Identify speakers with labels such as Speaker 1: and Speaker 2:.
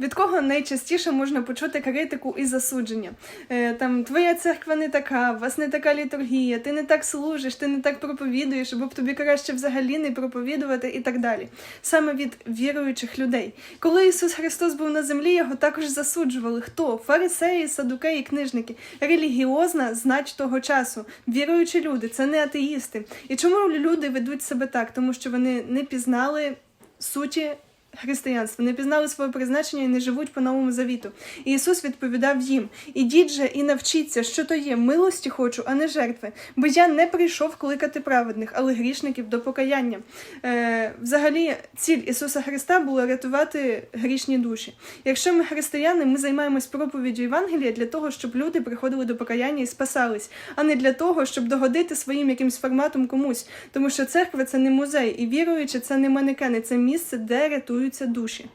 Speaker 1: Від кого найчастіше можна почути критику і засудження? Е, там твоя церква не така, у вас не така літургія, ти не так служиш, ти не так проповідуєш, або б тобі краще взагалі не проповідувати і так далі. Саме від віруючих людей. Коли Ісус Христос був на землі, його також засуджували. Хто? Фарисеї, садукеї, книжники. Релігіозна знать того часу. Віруючі люди, це не атеїсти. І чому люди ведуть себе так? Тому що вони не пізнали суті християнства, не пізнали своє призначення і не живуть по новому завіту. І Ісус відповідав їм: ідіть же і навчіться, що то є, милості хочу, а не жертви. Бо я не прийшов кликати праведних, але грішників до покаяння. Е, взагалі, ціль Ісуса Христа була рятувати грішні душі. Якщо ми християни, ми займаємось проповіддю Євангелія для того, щоб люди приходили до покаяння і спасались, а не для того, щоб догодити своїм якимсь форматом комусь. Тому що церква це не музей, і віруючи, це не манекени, це місце, де рятуються душі.